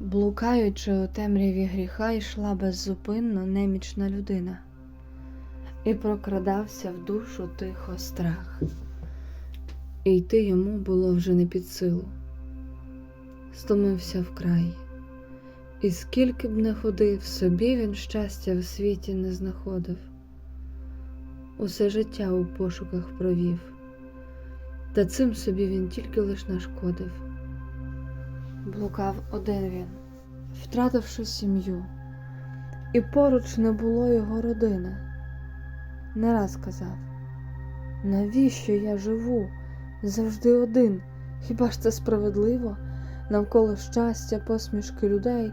Блукаючи у темряві гріха, йшла беззупинно немічна людина, і прокрадався в душу тихо страх, і йти йому було вже не під силу. Стомився вкрай, і скільки б не ходив, собі він щастя в світі не знаходив, усе життя у пошуках провів, та цим собі він тільки лиш нашкодив. Блукав один він, втративши сім'ю, і поруч не було його родини. Не раз казав, навіщо я живу завжди один? Хіба ж це справедливо? Навколо щастя, посмішки людей,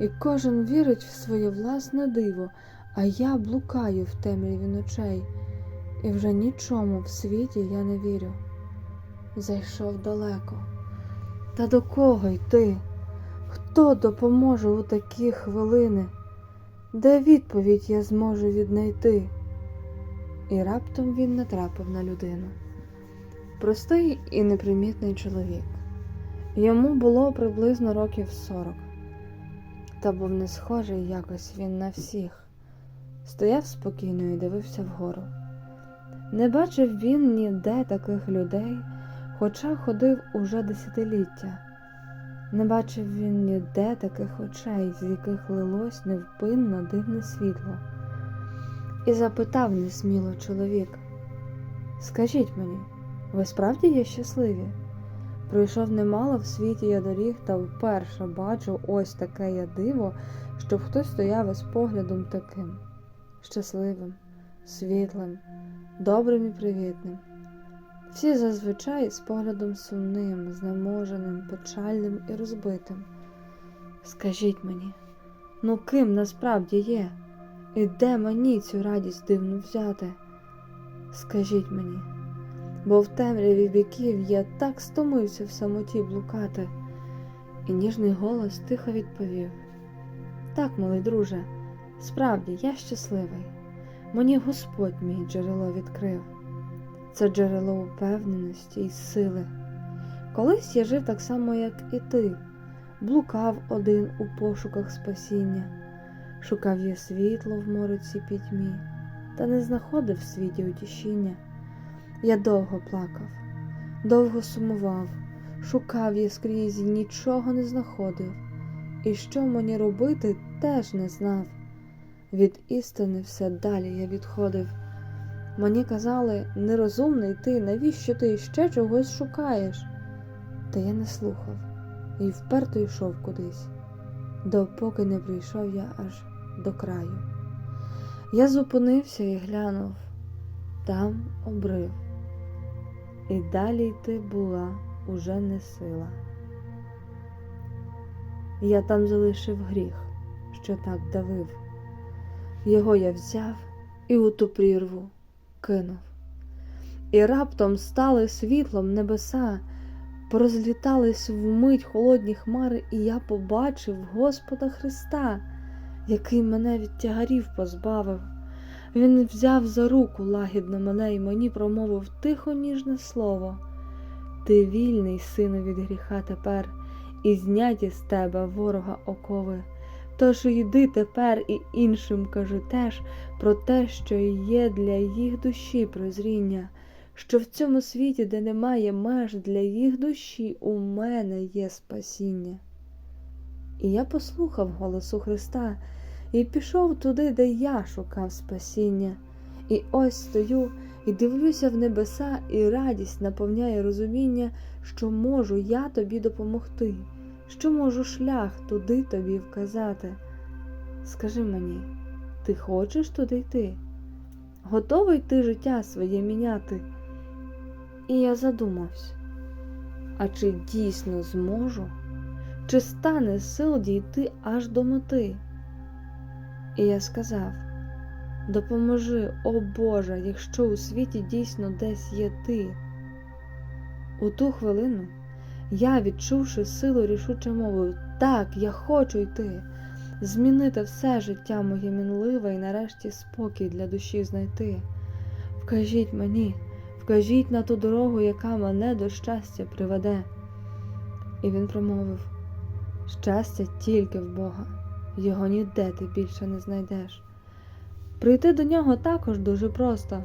і кожен вірить в своє власне диво, а я блукаю в темряві ночей, і вже нічому в світі я не вірю. Зайшов далеко. Та до кого йти? Хто допоможе у такі хвилини? Де відповідь я зможу віднайти? І раптом він натрапив на людину. Простий і непримітний чоловік. Йому було приблизно років сорок, та був не схожий якось він на всіх. Стояв спокійно і дивився вгору. Не бачив він ніде таких людей хоча ходив уже десятиліття. Не бачив він ніде таких очей, з яких лилось невпинно дивне світло, і запитав несміло чоловік: Скажіть мені, ви справді є щасливі? Пройшов немало в світі я доріг, та вперше бачу ось таке я диво, щоб хтось стояв із поглядом таким щасливим, світлим, добрим і привітним. Всі зазвичай з поглядом сумним, знеможеним, печальним і розбитим. Скажіть мені, ну ким насправді є, і де мені цю радість дивну взяти? Скажіть мені, бо в темряві віків я так стомився в самоті блукати, і ніжний голос тихо відповів: Так, милий друже, справді я щасливий, мені Господь мій джерело відкрив це джерело упевненості і сили. Колись я жив так само, як і ти, блукав один у пошуках спасіння, шукав я світло в мороці пітьмі, та не знаходив в світі утішіння. Я довго плакав, довго сумував, шукав я скрізь і нічого не знаходив, і що мені робити, теж не знав. Від істини все далі я відходив. Мені казали, нерозумний ти, навіщо ти ще чогось шукаєш? Та я не слухав і вперто йшов кудись, допоки не прийшов я аж до краю. Я зупинився і глянув, там обрив, і далі йти була уже не сила. Я там залишив гріх, що так давив. Його я взяв і у ту прірву кинув. І раптом стали світлом небеса, порозлітались вмить холодні хмари, і я побачив Господа Христа, який мене від тягарів позбавив. Він взяв за руку лагідно мене і мені промовив тихо ніжне слово. Ти вільний, сину, від гріха тепер, і зняті з тебе ворога окови. Тож йди тепер і іншим кажи теж про те, що є для їх душі прозріння, що в цьому світі, де немає меж для їх душі, у мене є спасіння. І я послухав голосу Христа і пішов туди, де я шукав спасіння. І ось стою і дивлюся в небеса, і радість наповняє розуміння, що можу я тобі допомогти що можу шлях туди тобі вказати. Скажи мені, ти хочеш туди йти? Готовий ти життя своє міняти? І я задумався, а чи дійсно зможу, чи стане сил дійти аж до мети? І я сказав: допоможи, о Боже, якщо у світі дійсно десь є ти. У ту хвилину. Я, відчувши силу, рішуче мовив так, я хочу йти, змінити все життя моє мінливе і нарешті спокій для душі знайти. Вкажіть мені, вкажіть на ту дорогу, яка мене до щастя приведе. І він промовив Щастя тільки в Бога, його ніде ти більше не знайдеш. Прийти до нього також дуже просто.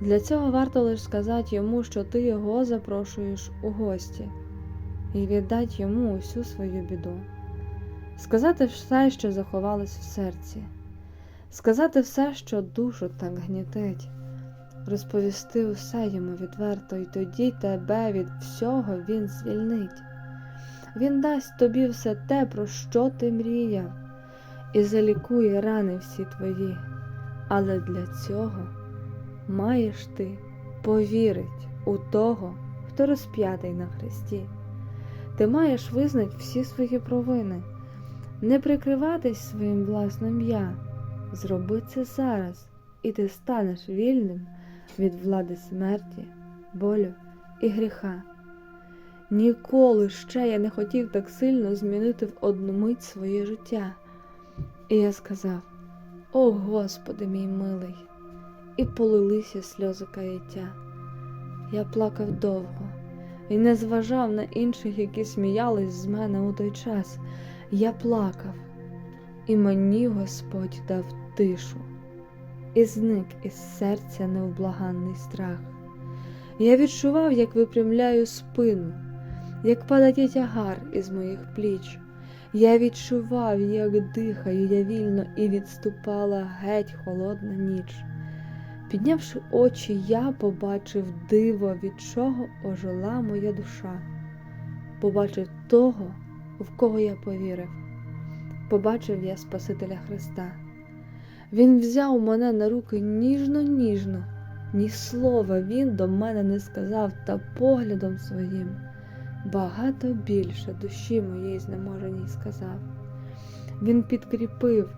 Для цього варто лише сказати йому, що ти його запрошуєш у гості, і віддати йому усю свою біду. Сказати все, що заховалось в серці, сказати все, що душу так гнітить, розповісти усе йому відверто, і тоді тебе від всього він звільнить. Він дасть тобі все те, про що ти мріяв, і залікує рани всі твої. Але для цього маєш ти повірить у того, хто розп'ятий на хресті. Ти маєш визнати всі свої провини, не прикриватись своїм власним я. Зроби це зараз, і ти станеш вільним від влади смерті, болю і гріха. Ніколи ще я не хотів так сильно змінити в одну мить своє життя. І я сказав: О Господи мій милий, і полилися сльози каяття. Я плакав довго і не зважав на інших, які сміялись з мене у той час. Я плакав, і мені Господь дав тишу, і зник із серця невблаганний страх. Я відчував, як випрямляю спину, як падає тягар із моїх пліч. Я відчував, як дихаю я вільно, і відступала геть холодна ніч. Піднявши очі, я побачив диво, від чого ожила моя душа, побачив того, в кого я повірив. Побачив я Спасителя Христа. Він взяв мене на руки ніжно-ніжно, ні слова він до мене не сказав, та поглядом своїм багато більше душі моєї знеможеній сказав. Він підкріпив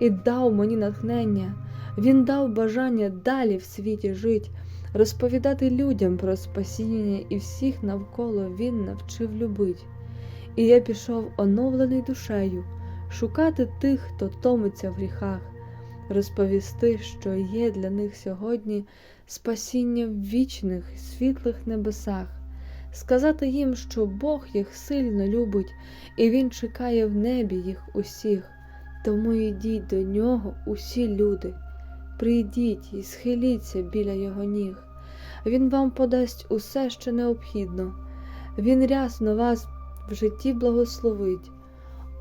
і дав мені натхнення, він дав бажання далі в світі жить, розповідати людям про спасіння і всіх навколо він навчив любить. І я пішов оновлений душею, шукати тих, хто томиться в гріхах, розповісти, що є для них сьогодні спасіння в вічних світлих небесах сказати їм, що Бог їх сильно любить, і Він чекає в небі їх усіх. Тому йдіть до нього усі люди, прийдіть і схиліться біля його ніг. Він вам подасть усе, що необхідно, Він рясно вас в житті благословить.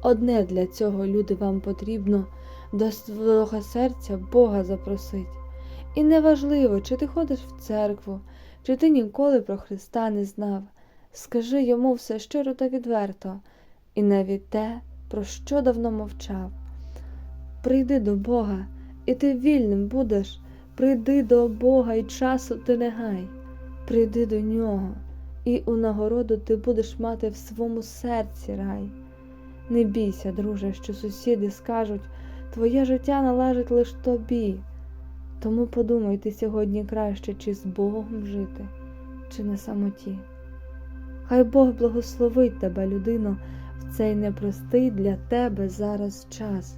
Одне для цього, люди, вам потрібно до свого серця Бога запросить. І неважливо, чи ти ходиш в церкву, чи ти ніколи про Христа не знав, скажи йому все щиро та відверто, і навіть те, про що давно мовчав. Прийди до Бога, і ти вільним будеш, прийди до Бога, і часу ти не гай, прийди до нього, і у нагороду ти будеш мати в своєму серці рай. Не бійся, друже, що сусіди скажуть, твоє життя належить лиш тобі. Тому подумай ти сьогодні краще, чи з Богом жити, чи на самоті. Хай Бог благословить тебе, людино, в цей непростий для тебе зараз час.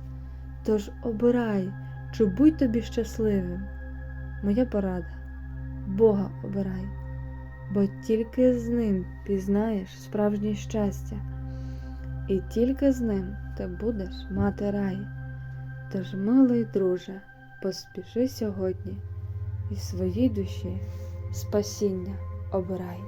Тож обирай, чи будь тобі щасливим. Моя порада Бога обирай, бо тільки з ним пізнаєш справжнє щастя, і тільки з ним ти будеш мати рай. Тож, милий друже, поспіши сьогодні і своїй душі спасіння обирай.